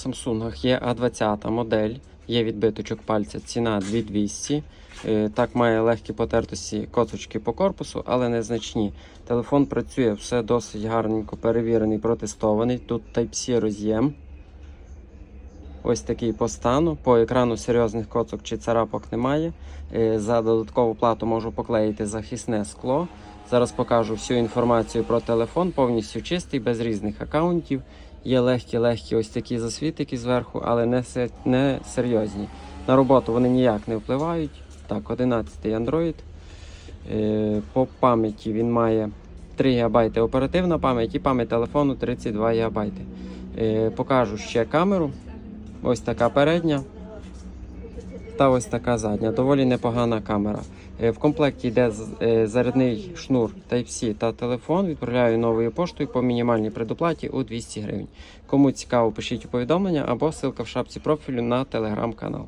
В Samsung є А20 модель, є відбиточок пальця, ціна 2200. Е, Так має легкі потертості коцочки по корпусу, але незначні. Телефон працює, все досить гарненько перевірений, протестований. Тут Type-C роз'єм. Ось такий по стану. По екрану серйозних коцок чи царапок немає. Е, За додаткову плату можу поклеїти захисне скло. Зараз покажу всю інформацію про телефон, повністю чистий, без різних аккаунтів. Є легкі-легкі ось такі засвітики зверху, але не, не серйозні. На роботу вони ніяк не впливають. Так, 11 Android. Е, По пам'яті він має 3 ГБ оперативна пам'ять і пам'ять телефону 32 ГБ. Е, Покажу ще камеру. Ось така передня. Та ось така задня. Доволі непогана камера. Е, В комплекті йде е, зарядний шнур Type-C та телефон. Відправляю новою поштою по мінімальній предоплаті у 200 гривень. Кому цікаво, пишіть у повідомлення або ссылка в шапці профілю на телеграм-канал.